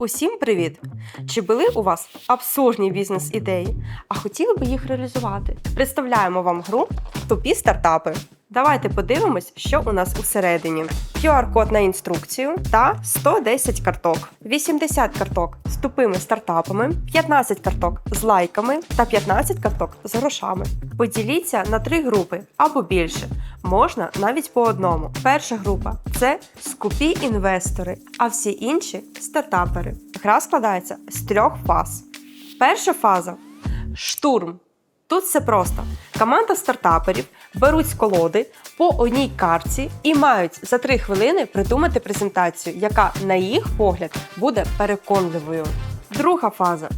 Усім привіт! Чи були у вас абсурдні бізнес-ідеї, а хотіли би їх реалізувати? Представляємо вам гру Тупі стартапи. Давайте подивимось, що у нас усередині. QR-код на інструкцію та 110 карток, 80 карток з тупими стартапами, 15 карток з лайками та 15 карток з грошами. Поділіться на три групи або більше. Можна навіть по одному. Перша група це скупі інвестори, а всі інші стартапери. Гра складається з трьох фаз. Перша фаза штурм. Тут все просто. Команда стартаперів беруть колоди по одній картці і мають за три хвилини придумати презентацію, яка, на їх погляд, буде переконливою. Друга фаза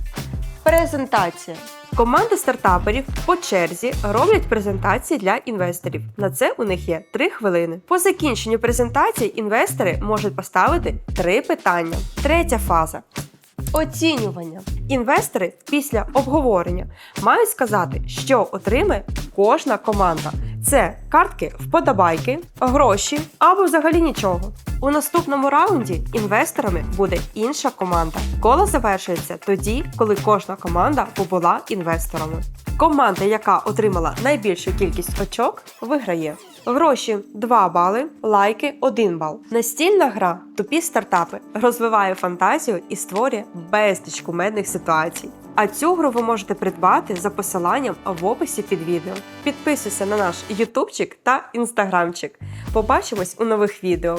презентація. Команди стартаперів по черзі роблять презентації для інвесторів. На це у них є 3 хвилини. По закінченню презентації інвестори можуть поставити три питання. Третя фаза Оцінювання. Інвестори після обговорення мають сказати, що отримає кожна команда. Це картки вподобайки, гроші або взагалі нічого. У наступному раунді інвесторами буде інша команда. Коло завершується тоді, коли кожна команда побула інвесторами. Команда, яка отримала найбільшу кількість очок, виграє. Гроші 2 бали, лайки 1 бал. Настільна гра тупі стартапи розвиває фантазію і створює безліч кумедних ситуацій. А цю гру ви можете придбати за посиланням в описі під відео. Підписуйся на наш ютубчик та інстаграмчик. Побачимось у нових відео.